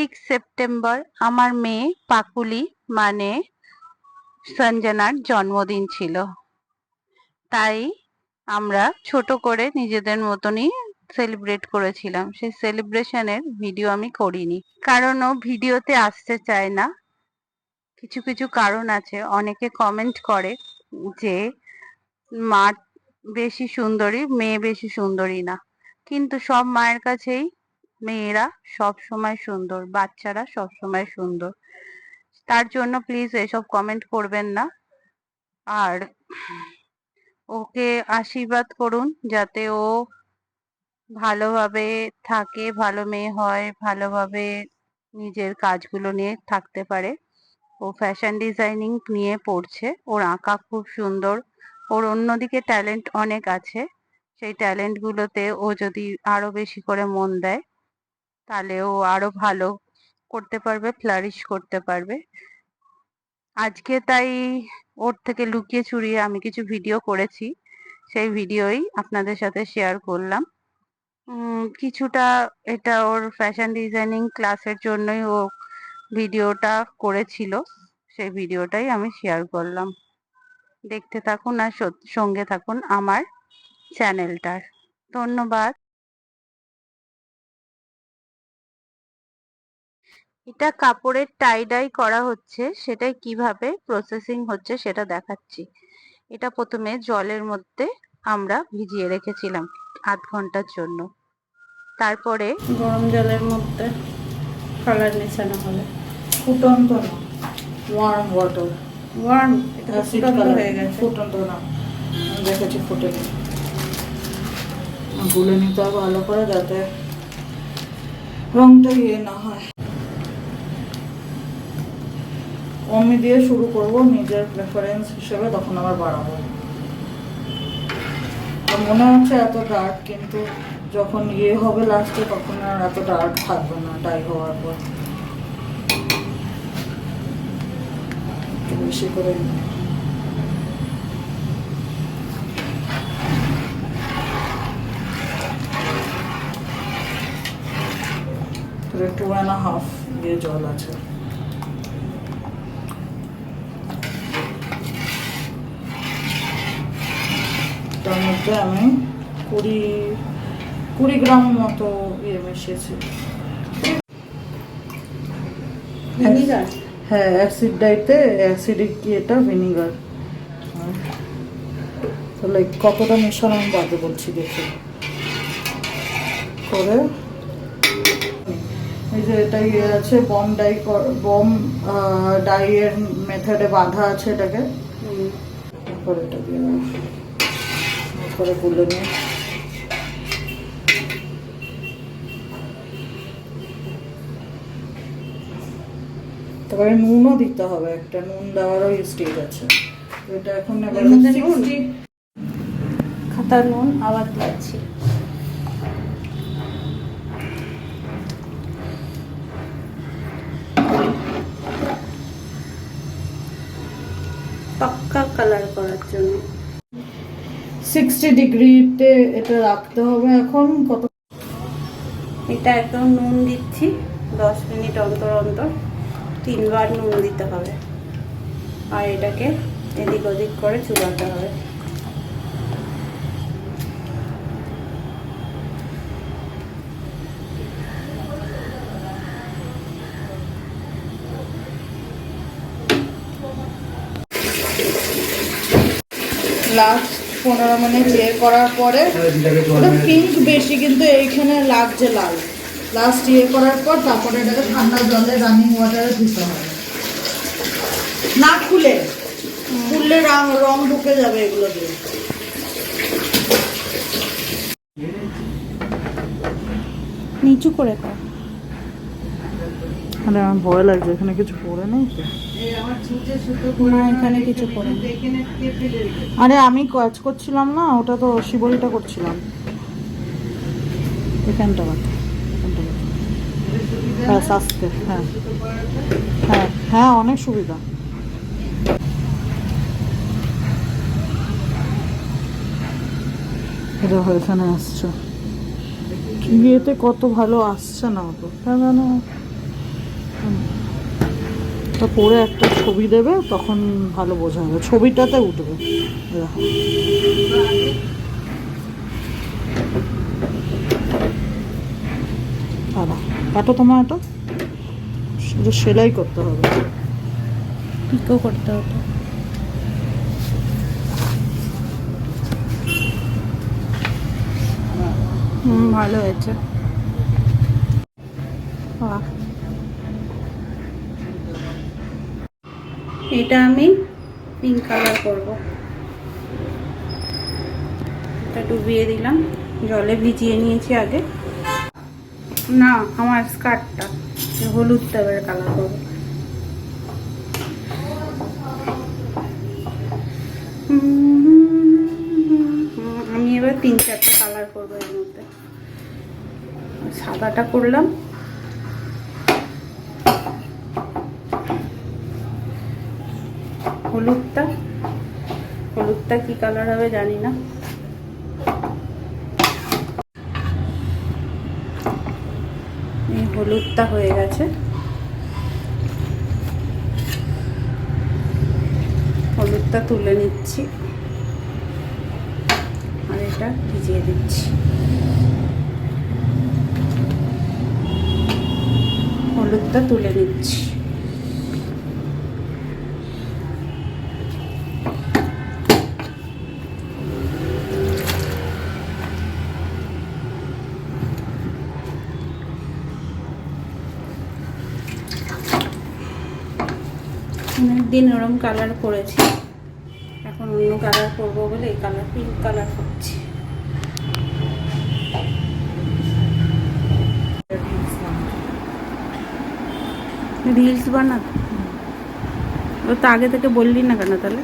Six September আমার মেয়ে পাকুলি মানে সঞ্জনার জন্মদিন ছিল। তাই আমরা ছোট করে নিজেদের মতনই সেলিব্রেট করেছিলাম। সেই সেলিব্রেশনের ভিডিও আমি করিনি। কারণ ও ভিডিওতে আসতে চায় না। কিছু কিছু কারণ আছে। অনেকে কমেন্ট করে যে, মা বেশি সুন্দরী, মেয়ে বেশি সুন্দরী না। কিন্তু সব মায়ের কাছেই মেয়েরা সব সময় সুন্দর, বাচ্চারা সব সময় সুন্দর। তার জন্য প্লিজ এসব কমেন্ট করবেন না। আর ওকে আশীর্বাদ করুন যাতে ও ভালোভাবে থাকে, ভালো মেয়ে হয়, ভালোভাবে নিজের কাজগুলো নিয়ে থাকতে পারে। ও ফ্যাশন ডিজাইনিং নিয়ে পড়ছে, ওর আঁকা খুব সুন্দর। ওর অন্যদিকে ট্যালেন্ট অনেক আছে। সেই ট্যালেন্ট গুলোতে ও যদি আরও বেশি করে মন দেয় তাহলে ও আরও ভালো করতে পারবে ফ্লারিশ করতে পারবে। আজকে তাই ওর থেকে লুকিয়ে চুরিয়ে আমি কিছু ভিডিও করেছি, সেই ভিডিওই আপনাদের সাথে শেয়ার করলাম। কিছুটা এটা ওর ফ্যাশন ডিজাইনিং ক্লাসের জন্যই ও ভিডিওটা করেছিল, সেই ভিডিওটাই আমি শেয়ার করলাম। দেখতে থাকুন আর সঙ্গে থাকুন আমার চ্যানেলটার ধন্যবাদ। এটা কাপড়ের টাই ডাই করা হচ্ছে সেটা কীভাবে প্রসেসিং হচ্ছে সেটা দেখাচ্ছি। এটা প্রথমে জলের মধ্যে আমরা ভিজিয়ে রেখেছিলাম আধ ঘণ্টার জন্য। তারপরে গরম জলের মধ্যে কালার মেশানো হবে। ফুটন্ত না। ওয়ার্ম ওয়াটার ওয়ার্ম এটা ফুটন্ত হয়ে গেছে। ফুটন্ত না। দেখেছি ফুটে গুলে নিতে হবে ভালো করে যাতে রংটা ইয়ে না হয়। কমই দিয়ে শুরু করব নিজের প্রেফারেন্স হিসেবে, তখন আবার বাড়াবো। আর মনে হচ্ছে এত ডার্ক কিন্তু যখন ইয়ে হবে লাস্টে তখন আর এত ডার্ক থাকবে না ডাই হওয়ার পর। একটু বেশি করে। টু অ্যান্ড হাফ দিয়ে জল আছে তার মধ্যে আমি কুড়ি কুড়ি গ্রাম মতো ইয়ে মিশিয়েছি। হ্যাঁ অ্যাসিড ডাইতে অ্যাসিডিক এটা ভিনিগার। তাহলে কতটা মেশানো আমি বাদে বলছি দেখে। করে। এই যে এটা ইয়ে আছে বম ডাই বম ডাইয়ের মেথডে বাঁধা আছে এটাকে। তারপরে এটা দিয়ে তারপরে গুলে নিয়ে। তারপরে নুনও দিতে হবে একটা নুন দেওয়ারও স্টেজ আছে। এটা এখন এবার নুন? 60 খাতা নুন আবার দিচ্ছি। পাক্কা কালার করার জন্য। সিক্সটি ডিগ্রিতে এটা রাখতে হবে এখন কত এটা একদম নুন দিচ্ছি দশ মিনিট অন্তর অন্তর তিনবার নুন দিতে হবে। আর এটাকে এদিক ওদিক করে চুলাতে হবে। লাস্ট পনেরো মিনিট ইয়ে করার পরে ওটা পিঙ্ক বেশি কিন্তু এইখানে লাগছে লাল। লাস্ট ইয়ে করার পর তারপরে এটাকে ঠান্ডা জলে রানিং ওয়াটারে দিতে হবে না খুলে, খুললে রং রং ঢুকে যাবে এগুলো দিয়ে। নিচু করে কর মানে আমার ভয় লাগছে এখানে কিছু পড়ে নেই না এখানে কিছু করে আরে আমি কাজ করছিলাম না ওটা তো শিবলিটা করছিলাম। এখানটা বাদ, হ্যাঁ আস্তে হ্যাঁ। হ্যাঁ হ্যাঁ অনেক সুবিধা। এটা এখানে আসছে। বিয়েতে কত ভালো আসছে না তো কেন? তো পরে একটা ছবি দেবে, তখন ভালো বোঝা যাবে। ছবিটাতে উঠবে। দাদা কাটো তোমার এটা? শুধু সেলাই করতে হবে। পিকো করতে হুম, ভালো হয়েছে। এটা আমি পিঙ্ক কালার করব। এটা ডুবিয়ে দিলাম। জলে ভিজিয়ে নিয়েছি আগে। না, আমার স্কার্টটা। হলুদ টাইপের কালার করব। আমি এবার তিন চারটে কালার করব এর মধ্যে। সাদাটা করলাম। হলুদটা? হলুদটা কি কালার হবে জানি না। এই হলুদটা হয়ে গেছে। হলুদটা তুলে নিচ্ছি। আর এটা ভিজিয়ে দিচ্ছি। হলুদটা তুলে নিচ্ছি। অনেকদিন ওরম কালার করেছি এখন অন্য কালার করব বলে এই কালার পিঙ্ক কালার করছি রিলস বানাবো ও তো আগে থেকে বললি না কেন তাহলে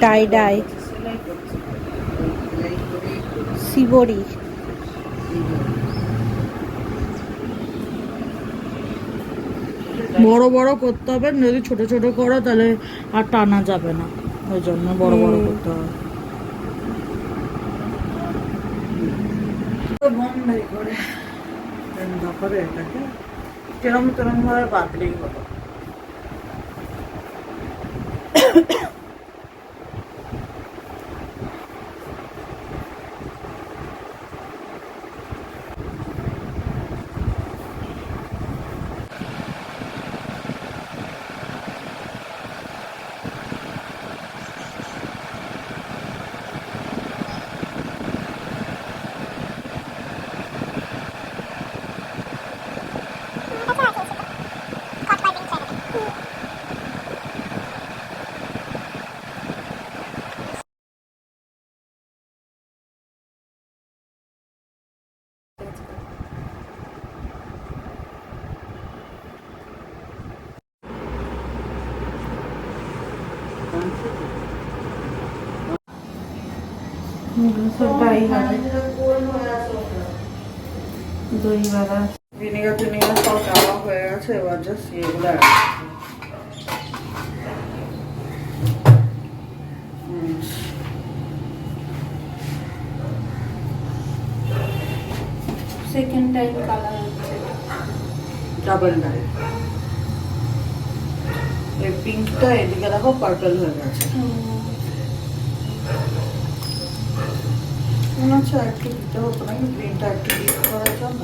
ডাই ডাই শিবরি বড় বড় করতে হবে যদি ছোট ছোট করো তাহলে আর টানা যাবে না। ওই জন্য বড় বড় করতে হবে। বন্ধ করে। করে এটাকে কিরম কিরম ভাবে বাতিল হলো ডাই হবে দই বাড়া ভিনেগার টিনেগার সব দেওয়া হয়ে গেছে এবার জাস্ট এগুলো add করতে হবে। হুম। সেকেন্ড টাইম কালার হচ্ছে ডাবল ডাই এই পিঙ্কটা এদিকে দেখো পার্পল হয়ে গেছে। মনে হচ্ছে একটু দিতে হতো নাকি? গ্রিনটা একটু দিতে করার জন্য?